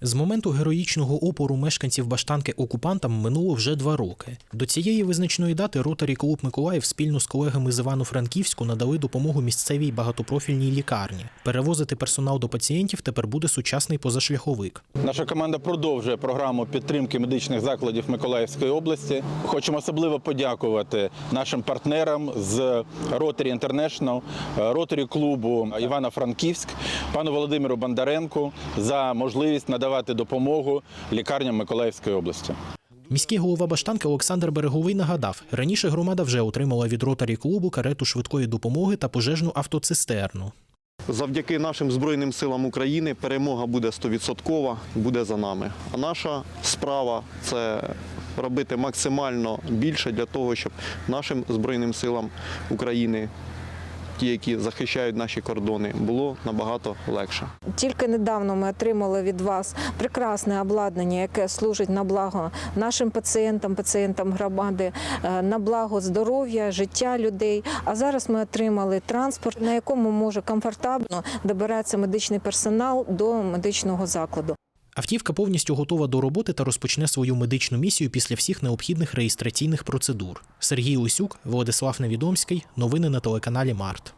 З моменту героїчного опору мешканців Баштанки окупантам минуло вже два роки. До цієї визначної дати ротарі клуб Миколаїв спільно з колегами з Івано-Франківську надали допомогу місцевій багатопрофільній лікарні. Перевозити персонал до пацієнтів тепер буде сучасний позашляховик. Наша команда продовжує програму підтримки медичних закладів Миколаївської області. Хочемо особливо подякувати нашим партнерам з Rotary International, Rotary клубу Івано-Франківськ, пану Володимиру Бондаренку за можливість надавати допомогу лікарням Миколаївської області. Міський голова Баштанки Олександр Береговий нагадав, раніше громада вже отримала від ротарі клубу карету швидкої допомоги та пожежну автоцистерну. Завдяки нашим Збройним силам України перемога буде 100% буде за нами. А наша справа це робити максимально більше для того, щоб нашим Збройним силам України, ті, які захищають наші кордони, було набагато легше. Тільки недавно ми отримали від вас прекрасне обладнання, яке служить на благо нашим пацієнтам, пацієнтам громади, е, на благо здоров'я, життя людей. А зараз ми отримали транспорт, на якому може комфортабельно добиратися медичний персонал до медичного закладу. Автівка повністю готова до роботи та розпочне свою медичну місію після всіх необхідних реєстраційних процедур. Сергій Усюк, Владислав Невідомський. Новини на телеканалі Март.